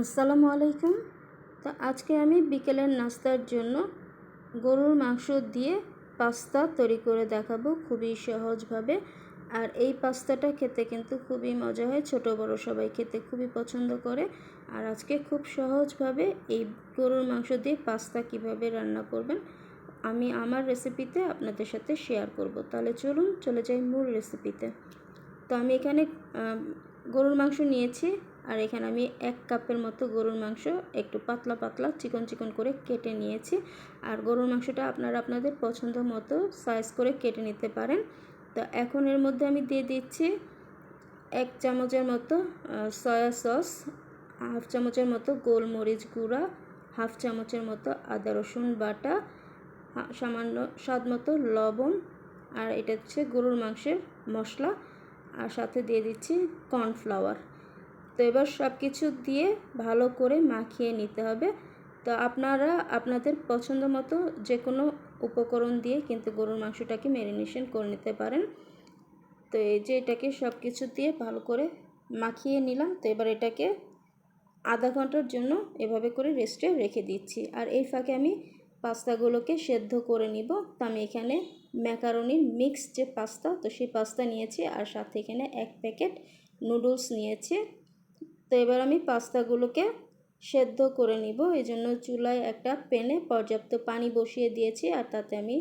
আসসালামু আলাইকুম। তো আজকে আমি বিকেলের নাস্তার জন্য গরুর মাংস দিয়ে পাস্তা তৈরি করে দেখাবো খুবই সহজভাবে। আর এই পাস্তাটা খেতে কিন্তু খুবই মজা হয়, ছোট বড় সবাই খেতে খুবই পছন্দ করে। আর আজকে খুব সহজভাবে এই গরুর মাংস দিয়ে পাস্তা কীভাবে রান্না করবেন, আমি আমার রেসিপিতে আপনাদের সাথে শেয়ার করব। তাহলে চলুন, চলে যাই মূল রেসিপিতে। তো আমি এখানে গরুর মাংস নিয়েছি। আর এখানে আমি এক কাপের মতো গরুর মাংস একটু পাতলা পাতলা চিকন চিকন করে কেটে নিয়েছি। আর গরুর মাংসটা আপনারা আপনাদের পছন্দ মতো সাইজ করে কেটে নিতে পারেন। তো এখন এর মধ্যে আমি দিয়ে দিচ্ছি এক চামচের মতো সয়া সস হাফ চামচের মতো গোলমরিচ গুঁড়া হাফ চামচের মতো আদা রসুন বাটা সামান্য স্বাদ মতো লবণ, আর এটা হচ্ছে গরুর মাংসের মশলা। আর সাথে দিয়ে দিচ্ছি কর্নফ্লাওয়ার তো এবার সব কিছু দিয়ে ভালো করে মাখিয়ে নিতে হবে। তো আপনারা আপনাদের পছন্দ মতো যে কোনো উপকরণ দিয়ে কিন্তু গরুর মাংসটাকে ম্যারিনেশন করে নিতে পারেন। তো এই যে এটাকে সব কিছু দিয়ে ভালো করে মাখিয়ে নিলাম। তো এবার এটাকে আধা ঘণ্টার জন্য এভাবে করে রেস্টে রেখে দিচ্ছি। আর এই ফাঁকে আমি পাস্তাগুলোকে সেদ্ধ করে নিব। তো আমি এখানে ম্যাকারনির মিক্স যে পাস্তা, তো সেই পাস্তা নিয়েছি। আর সাথে এখানে এক প্যাকেট নুডলস নিয়েছি। তো এবার আমি পাস্তাগুলোকে সেদ্ধ করে নিব। এই জন্য চুলায় একটা প্যানে পর্যাপ্ত পানি বসিয়ে দিয়েছি আর তাতে আমি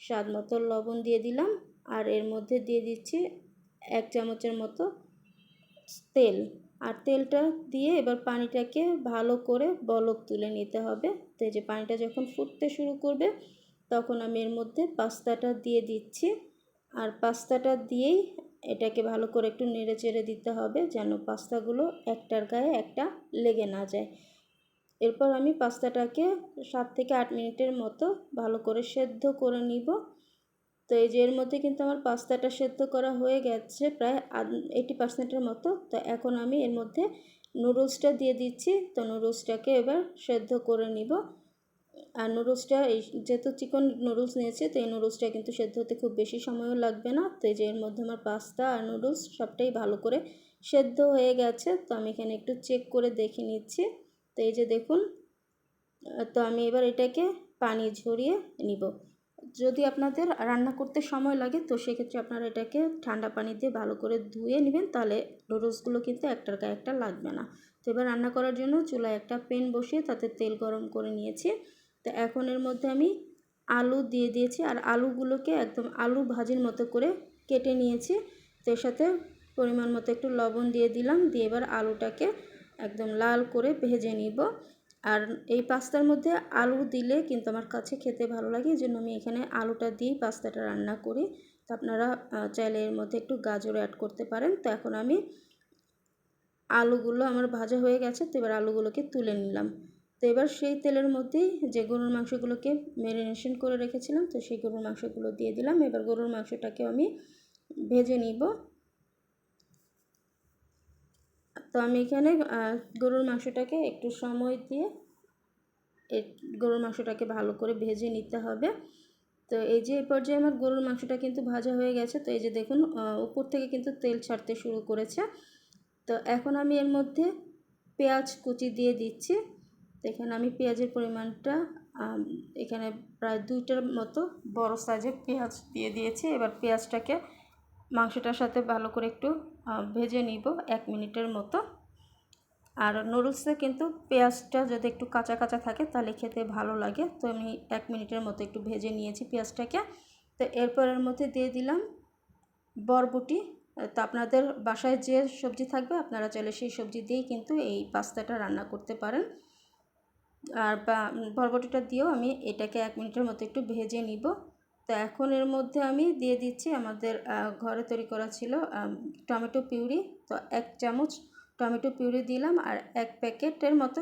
স্বাদ মতো লবণ দিয়ে দিলাম। আর এর মধ্যে দিয়ে দিচ্ছি এক চামচের মতো তেল। আর তেলটা দিয়ে এবার পানিটাকে ভালো করে বলক তুলে নিতে হবে। তো যে পানিটা যখন ফুটতে শুরু করবে, তখন আমি এর মধ্যে পাস্তাটা দিয়ে দিচ্ছি। আর পাস্তাটা দিয়েই এটাকে ভালো করে একটু নেড়ে চেড়ে দিতে হবে যেন পাস্তাগুলো একটার গায়ে একটা লেগে না যায়। এরপর আমি পাস্তাটাকে সাত থেকে আট মিনিটের মতো ভালো করে সেদ্ধ করে নিব। তো এই যে এর মধ্যে কিন্তু আমার পাস্তাটা সেদ্ধ করা হয়ে গেছে প্রায় এইটি পার্সেন্টের মতো। তো এখন আমি এর মধ্যে নুডলসটা দিয়ে দিচ্ছি। তো নুডলসটাকে এবার সেদ্ধ করে নিব। আর নুডলসটা এই যেহেতু চিকন নুডলস নিয়েছে, তো এই নুডলসটা কিন্তু সেদ্ধ হতে খুব বেশি সময়ও লাগবে না। তো এই যে এর মধ্যে আমার পাস্তা আর নুডলস সবটাই ভালো করে সেদ্ধ হয়ে গেছে। তো আমি এখানে একটু চেক করে দেখে নিচ্ছি। তো এই যে দেখুন, তো আমি এবার এটাকে পানি ঝরিয়ে নিব। যদি আপনাদের রান্না করতে সময় লাগে, তো সেক্ষেত্রে আপনারা এটাকে ঠান্ডা পানি দিয়ে ভালো করে ধুয়ে নেবেন, তাহলে নুডলসগুলো কিন্তু একটার গায়ে একটা লাগবে না। তো এবার রান্না করার জন্য চুলায় একটা পেন বসিয়ে তাতে তেল গরম করে নিয়েছি। তো এখন এর মধ্যে আমি আলু দিয়ে দিয়েছি আর আলুগুলোকে একদম আলু ভাজির মতো করে কেটে নিয়েছি। তো এর সাথে পরিমাণ মতো একটু লবণ দিয়ে দিলাম, দিয়ে এবার আলুটাকে একদম লাল করে ভেজে নিব। আর এই পাস্তার মধ্যে আলু দিলে কিন্তু আমার কাছে খেতে ভালো লাগে, এই জন্য আমি এখানে আলুটা দিয়েই পাস্তাটা রান্না করি। তো আপনারা চাইলে এর মধ্যে একটু গাজর অ্যাড করতে পারেন। তো এখন আমি আলুগুলো আমার ভাজা হয়ে গেছে, তো এবার আলুগুলোকে তুলে নিলাম। তো এবার সেই তেলের মধ্যেই যে গরুর মাংসগুলোকে ম্যারিনেশন করে রেখেছিলাম, তো সেই গরুর মাংসগুলো দিয়ে দিলাম। এবার গরুর মাংসটাকে আমি ভেজে নিব। তো আমি এখানে গরুর মাংসটাকে একটু সময় দিয়ে গরুর মাংসটাকে ভালো করে ভেজে নিতে হবে। তো এই যে পর্যায়ে আমার গরুর মাংসটা কিন্তু ভাজা হয়ে গেছে। তো এই যে দেখুন উপর থেকে কিন্তু তেল ছাড়তে শুরু করেছে। তো এখন আমি এর মধ্যে পেঁয়াজ কুচি দিয়ে দিচ্ছি। এখানে আমি পেঁয়াজের পরিমাণটা এখানে প্রায় দুইটার মতো বড় সাইজের পেঁয়াজ দিয়ে দিয়েছি। এবার পেঁয়াজটাকে মাংসটার সাথে ভালো করে একটু ভেজে নিব এক মিনিটের মতো। আর নুডলসে কিন্তু পেঁয়াজটা যদি একটু কাঁচা কাঁচা থাকে তাহলে খেতে ভালো লাগে। তো আমি এক মিনিটের মতো একটু ভেজে নিয়েছি পেঁয়াজটাকে। তো এরপরের মধ্যে দিয়ে দিলাম বরবটি। তো আপনাদের বাসায় যে সবজি থাকবে আপনারা চাইলে সেই সবজি দিয়েই কিন্তু এই পাস্তাটা রান্না করতে পারেন। আর বরবটিটা দিয়েও আমি এটাকে এক মিনিটের মতো একটু ভেজে নিব। তো এখন এর মধ্যে আমি দিয়ে দিচ্ছি আমাদের ঘরে তৈরি করা ছিল টমেটো পিউরি। তো এক চামচ টমেটো পিউরি দিলাম আর এক প্যাকেটের মতো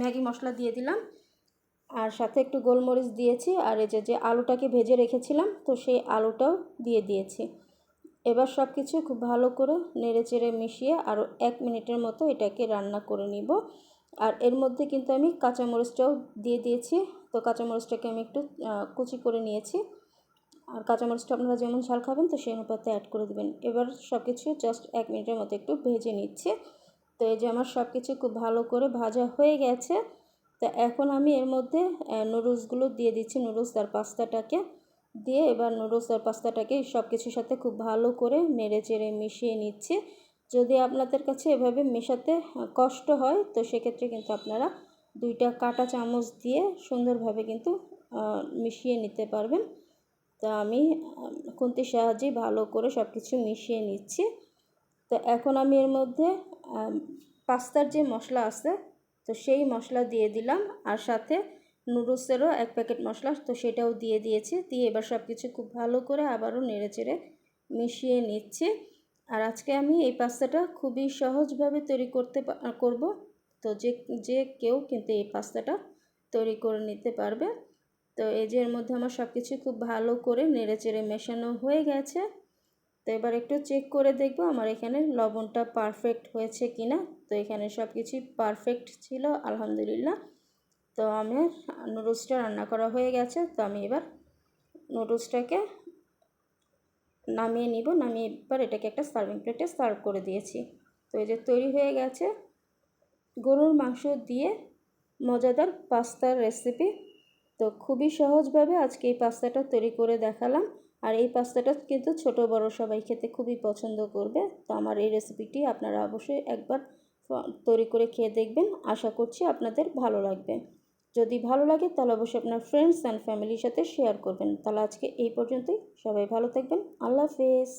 ম্যাগি মশলা দিয়ে দিলাম। আর সাথে একটু গোলমরিচ দিয়েছি আর এই যে যে আলুটাকে ভেজে রেখেছিলাম, তো সেই আলুটাও দিয়ে দিয়েছি। এবার সব কিছু খুব ভালো করে নেড়ে চেড়ে মিশিয়ে আরও এক মিনিটের মতো এটাকে রান্না করে নিব। আর এর মধ্যে কিন্তু আমি কাঁচামরিচটাও দিয়ে দিয়েছি। তো কাঁচামরিচটাকে আমি একটু কুচি করে নিয়েছি। আর কাঁচামরিচটা আপনারা যেমন ঝাল খাবেন, তো সেই অনুপাতে অ্যাড করে দেবেন। এবার সব কিছু জাস্ট এক মিনিটের মতো একটু ভেজে নিচ্ছে। তো এই যে আমার সব কিছু খুব ভালো করে ভাজা হয়ে গেছে। তো এখন আমি এর মধ্যে নুডলসগুলো দিয়ে দিচ্ছি নুডলস আর পাস্তাটাকে। দিয়ে এবার নুডলস আর পাস্তাটাকে সব কিছুর সাথে খুব ভালো করে নেড়ে চেড়ে মিশিয়ে নিচ্ছি। যদি আপনাদের কাছে এভাবে মেশাতে কষ্ট হয়, তো সেক্ষেত্রে কিন্তু আপনারা দুইটা কাটা চামচ দিয়ে সুন্দরভাবে কিন্তু মিশিয়ে নিতে পারবেন। তো আমি খুন্তির সাহায্যে ভালো করে সব কিছু মিশিয়ে নিচ্ছি। তো এখন আমি এর মধ্যে পাস্তার যে মশলা আছে, তো সেই মশলা দিয়ে দিলাম। আর সাথে নুডলসেরও এক প্যাকেট মশলা, তো সেটাও দিয়ে দিয়েছি। দিয়ে এবার সব কিছু খুব ভালো করে আবারও নেড়ে চেড়ে মিশিয়ে নিচ্ছি। আর আজকে আমি এই পাস্তাটা খুবই সহজভাবে তৈরি করতে করব। তো যে যে কেউ কিন্তু এই পাস্তাটা তৈরি করে নিতে পারবে। তো এই যে এর মধ্যে আমার সব কিছু খুব ভালো করে নেড়ে চেড়ে মেশানো হয়ে গেছে। তো এবার একটু চেক করে দেখব আমার এখানে লবণটা পারফেক্ট হয়েছে কি না তো এখানে সব কিছুই পারফেক্ট ছিল, আলহামদুলিল্লাহ। তো আমার নুডলসটা রান্না করা হয়ে গেছে। তো আমি এবার নুডলসটাকে নামিয়ে নিব, নামিয়ে এবার এটাকে একটা সার্ভিং প্লেটে সার্ভ করে দিয়েছি। তো এই যে তৈরি হয়ে গেছে। গরুর মাংস দিয়ে মজাদার পাস্তার রেসিপি তো খুবই সহজভাবে আজকে এই পাস্তাটা তৈরি করে দেখালাম। আর এই পাস্তাটা কিন্তু ছোট বড় সবাই খেতে খুবই পছন্দ করবে। তো আমার এই রেসিপিটি আপনারা অবশ্যই একবার তৈরি করে খেয়ে দেখবেন। আশা করছি আপনাদের ভালো লাগবে। যদি ভালো লাগে, তাহলে অবশ্যই আপনার ফ্রেন্ডস অ্যান্ড ফ্যামিলির সাথে শেয়ার করবেন। তাহলে আজকে এই পর্যন্তই। সবাই ভালো থাকবেন। আল্লাহ হাফেজ।